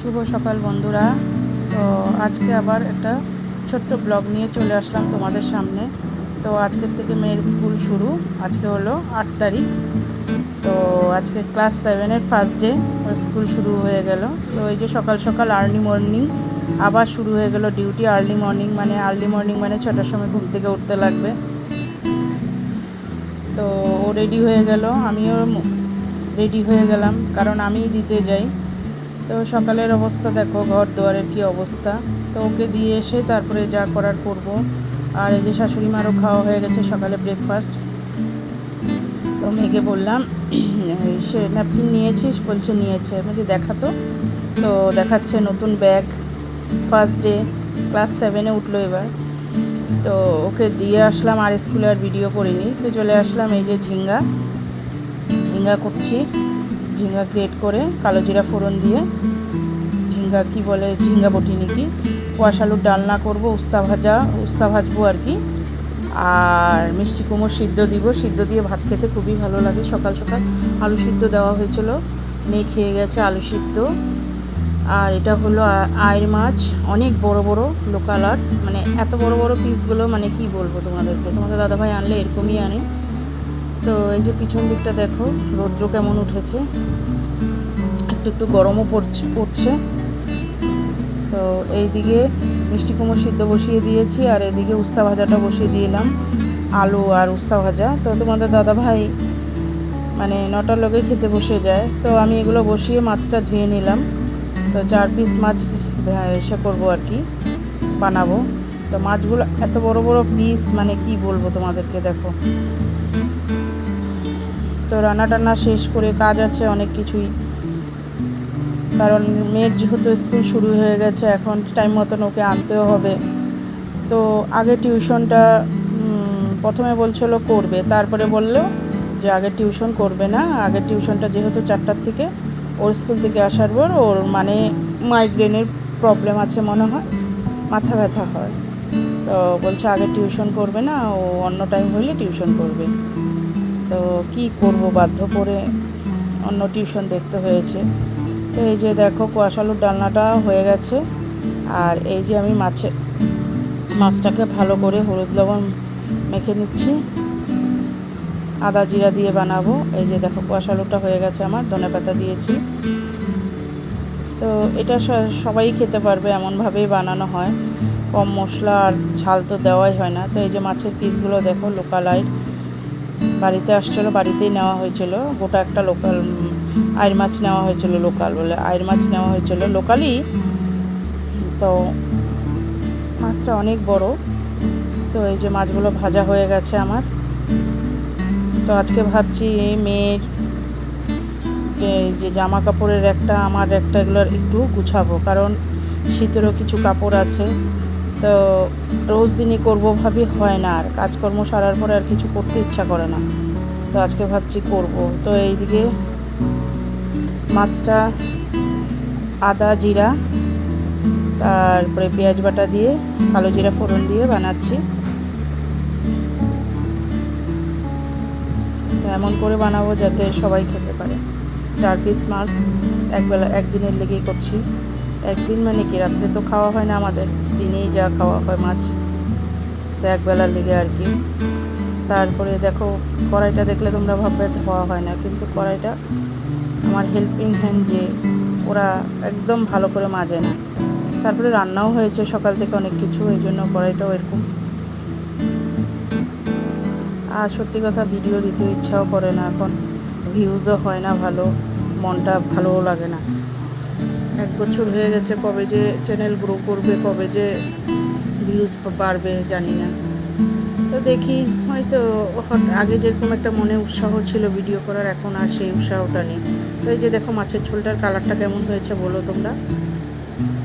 শুভ সকাল বন্ধুরা। তো আজকে আবার একটা ছোট্ট ব্লগ নিয়ে চলে আসলাম তোমাদের সামনে। তো আজকের থেকে মেয়ের স্কুল শুরু। আজকে হলো আট তারিখ। তো আজকে ক্লাস সেভেনের ফার্স্ট ডে ওর স্কুল শুরু হয়ে গেল। তো এই যে সকাল সকাল আর্লি মর্নিং আবার শুরু হয়ে গেল ডিউটি আর্লি মর্নিং মানে আর্লি মর্নিং মানে ছটার সময় ঘুম থেকে উঠতে লাগবে। তো ও রেডি হয়ে গেল। আমিও রেডি হয়ে গেলাম। কারণ আমিই দিতে যাই। তো সকালের অবস্থা দেখো, ঘর দুয়ারের কি অবস্থা। তো ওকে দিয়ে এসে তারপরে যা করার করব। আর এই যে শাশুড়ি মারও খাওয়া হয়ে গেছে সকালে ব্রেকফাস্ট তো মেয়েকে বললাম সে ন্যাপকিন নিয়েছিস? বলছে, নিয়েছে। আমি দেখাতো তো। দেখাচ্ছে নতুন ব্যাগ ফার্স্ট ডে ক্লাস সেভেনে উঠল এবার। তো ওকে দিয়ে আসলাম, আর স্কুলে আর ভিডিও করিনি। তো চলে আসলাম এই যে ঝিঙ্গা। ঝিঙ্গা করছি। ঝিঙ্গা গ্রেট করে কালো জিরা ফোড়ন দিয়ে, ঝিঙ্গা কি বলে, ঝিঙ্গা বটি নাকি কুয়াশ আলুর ডালনা করব, উস্তা ভাজা, উস্তা ভাজবো আর কি। আর মিষ্টি কুমড় সিদ্ধ দিব, সিদ্ধ দিয়ে ভাত খেতে খুবই ভালো লাগে। সকাল সকাল আলু সিদ্ধ দেওয়া হয়েছিল, মেয়ে খেয়ে গেছে আলু সিদ্ধ। আর এটা হলো আয়ের মাছ, অনেক বড় বড় লোকাল আর্ট। মানে এত বড় বড় পিসগুলো মানে কি বলব তোমাদেরকে? তোমাদের দাদাভাই আনলে এরকমই আনে। তো এই যে পিছন দিকটা দেখো, রৌদ্র কেমন উঠেছে। একটু একটু গরমও পড়ছে পড়ছে। তো এইদিকে মিষ্টি কুমড়ো সিদ্ধ বসিয়ে দিয়েছি, আর এদিকে উস্তা ভাজাটা বসিয়ে দিলাম, আলু আর উস্তা ভাজা। তো তোমাদের দাদা ভাই মানে নটার লগে খেতে বসে যায়। তো আমি এগুলো বসিয়ে মাছটা ধুয়ে নিলাম। তো চার পিস মাছ এসে করব আর কি, বানাবো। তো মাছগুলো এত বড় বড় পিস মানে কি বলব তোমাদেরকে, দেখো। তো রান্না টান্না শেষ করে কাজ আছে, অনেক কিছুই। কারণ মেয়ের যেহেতু স্কুল শুরু হয়ে গেছে, এখন টাইম মতন ওকে আনতেও হবে। তো আগে টিউশনটা প্রথমে বলছিল করবে, তারপরে বলল যে আগে টিউশন করবে না, আগে টিউশনটা যেহেতু চারটার থেকে, ওর স্কুল থেকে আসার পর ওর মানে মাইগ্রেনের প্রবলেম আছে মনে হয়, মাথা ব্যথা হয়। তো বলছে আগে টিউশন করবে না, ও অন্য টাইম হলে টিউশন করবে। তো কি করব, বাধ্য করে অন্য টিউশন দেখতে হয়েছে। তো এই যে দেখো কোয়াশ আলুর ডালনাটা হয়ে গেছে। আর এই যে আমি মাছে, মাছটাকে ভালো করে হলুদ লবণ মেখে নিচ্ছি। আদা জিরা দিয়ে বানাবো। এই যে দেখো কোয়াশ আলুটা হয়ে গেছে আমার, ধনে পাতা দিয়েছি। তো এটা সবাই খেতে পারবে, এমনভাবেই বানানো হয়। কম মশলা আর ঝাল তো দেওয়াই হয় না। তো এই যে মাছের পিসগুলো দেখো লোকাল আইট বাড়িতে আসছিল, বাড়িতেই নেওয়া হয়েছিল। গোটা একটা লোকাল আয়ের মাছ নেওয়া হয়েছিল লোকাল বলে। আয়ের মাছ নেওয়া হয়েছিল লোকালই তো মাছটা অনেক বড়। তো এই যে মাছগুলো ভাজা হয়ে গেছে আমার। তো আজকে ভাবছি মেয়ের যে জামা কাপড়ের একটা, আমার একটা এগুলোর একটু গুছাবো। কারণ শীতেরও কিছু কাপড় আছে। তো রোজ দিনই করব ভাবি, হয় না আর। কাজকর্ম সারার পরে আর কিছু করতে ইচ্ছা করে না। তো আজকে ভাবছি করব। তো এইদিকে মাছটা, আদা, জিরা, তারপরে পেঁয়াজ বাটা দিয়ে, কালো জিরা ফোড়ন দিয়ে বানাচ্ছি। এমন করে বানাবো যাতে সবাই খেতে পারে। চার পিস মাছ একবেলা, একদিনের লেগেই করছি। একদিন মানে কি? রাত্রে তো খাওয়া হয় না আমাদের। দিনেই যা খাওয়া হয় মাছ। তো একবেলার লেগে আর কি। তারপরে দেখো, কড়াইটা দেখলে তোমরা ভাববে ধোয়া হয় না। কিন্তু কড়াইটা আমার হেল্পিং হ্যান্ড যে, ওরা একদম ভালো করে মাজে না। তারপরে রান্নাও হয়েছে সকাল থেকে অনেক কিছু, এই জন্য কড়াইটাও এরকম। আর সত্যি কথা ভিডিও দিতে ইচ্ছাও করে না এখন। ভিউজও হয় না ভালো, মনটা ভালোও লাগে না। এক বছর হয়ে গেছে কবে যে চ্যানেল গ্রো করবে, কবে যে ভিউজ বাড়বে জানি না। তো দেখি, হয়তো আগে যেরকম একটা মনে উৎসাহ ছিল ভিডিও করার, এখন আর সেই উৎসাহটা নেই। তো এই যে দেখো মাছের ঝোলটার কালারটা কেমন হয়েছে বলো তোমরা?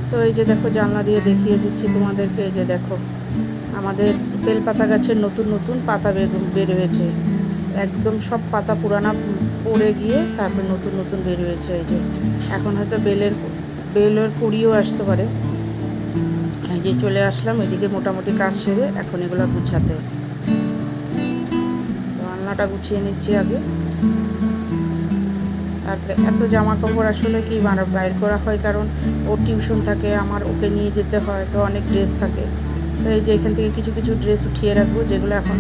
তো এই যে দেখো জানলা দিয়ে দেখিয়ে দিচ্ছি তোমাদেরকে, এই যে দেখো। আমাদের বেলপাতা গাছের নতুন নতুন পাতা বের বের হয়েছে একদম সব পাতা পুরানা পড়ে গিয়ে তারপর নতুন নতুন বের হয়েছে এই যে। এখন হয়তো বেলের বেলের কুড়িও আসতে পারে। এই যে চলে আসলাম, এদিকে মোটামুটি কাজ সেরে এখন এগুলো গুছাতে। তো রান্নাটা গুছিয়ে নিচ্ছি আগে। তারপরে এত জামা কাপড় আসলে কি বাইর করা হয়? কারণ ওর টিউশন থাকে, আমার ওকে নিয়ে যেতে হয়, তো অনেক ড্রেস থাকে। তো এই যে এখান থেকে কিছু কিছু ড্রেস উঠিয়ে রাখব, যেগুলো এখন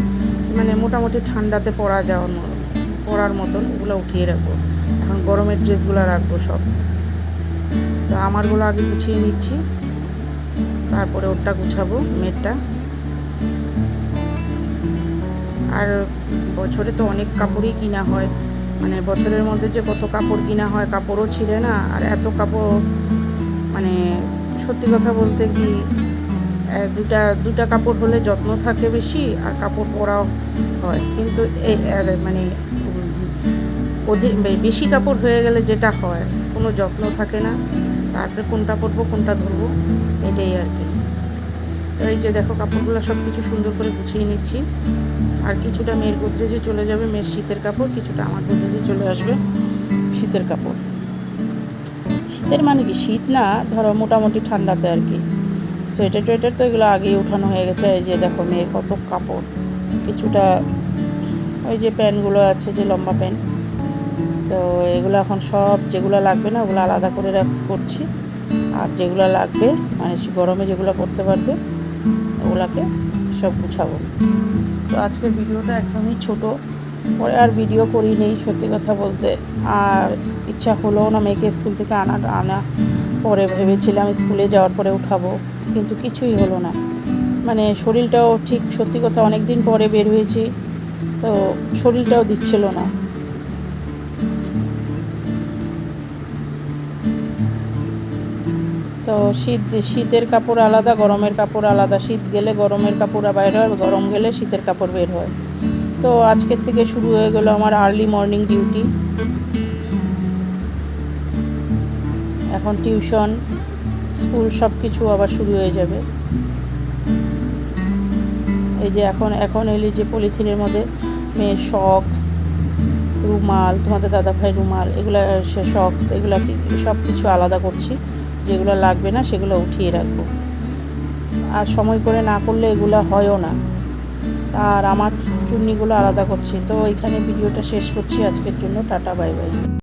মানে মোটামুটি ঠান্ডাতে পরা যাওয়ার পরার মতন ওগুলো উঠিয়ে রাখব। এখন গরমের ড্রেসগুলো রাখব সব। তো আমারগুলো আগে গুছিয়ে নিচ্ছি। তারপরে ওরটা গুছাবো, মেয়েরটা। আর বছরে তো অনেক কাপড়ই কিনা হয়। মানে বছরের মধ্যে যে কত কাপড় কিনা হয়, কাপড়ও ছিঁড়ে না। আর এত কাপড় মানে সত্যি কথা বলতে কি দুটা দুটা কাপড় হলে যত্ন থাকে বেশি আর কাপড় পরাও হয়। কিন্তু মানে অধিক বেশি কাপড় হয়ে গেলে যেটা হয়, কোনো যত্ন থাকে না। তারপরে কোনটা পরবো, কোনটা ধরবো, এটাই আর কি। এই যে দেখো, কাপড়গুলো সব কিছু সুন্দর করে গুছিয়ে নিচ্ছি। আর কিছুটা মেয়ের গোদরেজে চলে যাবে, মেয়ের শীতের কাপড়, কিছুটা আমার গোদরেজে চলে আসবে শীতের কাপড়। শীতের মানে কি? শীত না, ধরো মোটামুটি ঠান্ডাতে আর কি। সোয়েটার টোয়েটার তো এগুলো আগেই উঠানো হয়ে গেছে, এই যে দেখো মেয়ের কত কাপড়। কিছুটা ওই যে প্যান্টগুলো আছে, যে লম্বা প্যান্ট তো এগুলো এখন সব যেগুলো লাগবে না, ওগুলো আলাদা করে করছি। আর যেগুলো লাগবে মানে গরমে যেগুলো পরতে পারবে, ওগুলাকে সব গুছাবো। তো আজকের ভিডিওটা একদমই ছোট। পরে আর ভিডিও করি নেই, সত্যি কথা বলতে। আর ইচ্ছা হলো না মেয়েকে স্কুল থেকে আনা আনা। পরে ভেবেছিলাম স্কুলে যাওয়ার পরে উঠাবো, কিন্তু কিছুই হলো না। মানে শরীরটাও ঠিক, সত্যি কথা অনেক দিন পরে বের হয়েছি, তো শরীরটাও দিচ্ছিল না। তো শীত, শীতের কাপড় আলাদা, গরমের কাপড় আলাদা। শীত গেলে গরমের কাপড় বাইর হয়, গরম গেলে শীতের কাপড় বের হয়। তো আজকের থেকে শুরু হয়ে গেল আমার আর্লি মর্নিং ডিউটি এখন টিউশন স্কুল সব কিছু আবার শুরু হয়ে যাবে। এই যে এখন এখন এলি যে পলিথিনের মধ্যে মেয়ের শক্স রুমাল, তোমাদের দাদা ভাই রুমাল, এগুলো সে শক্স এগুলো সব কিছু আলাদা করছি। যেগুলো লাগবে না সেগুলো উঠিয়ে রাখব। আর সময় করে না করলে এগুলো হয়ও না। আর আমার চুন্নিগুলো আলাদা করছি। তো এখানে ভিডিওটা শেষ করছি। আজকের জন্য টাটা, বাই বাই।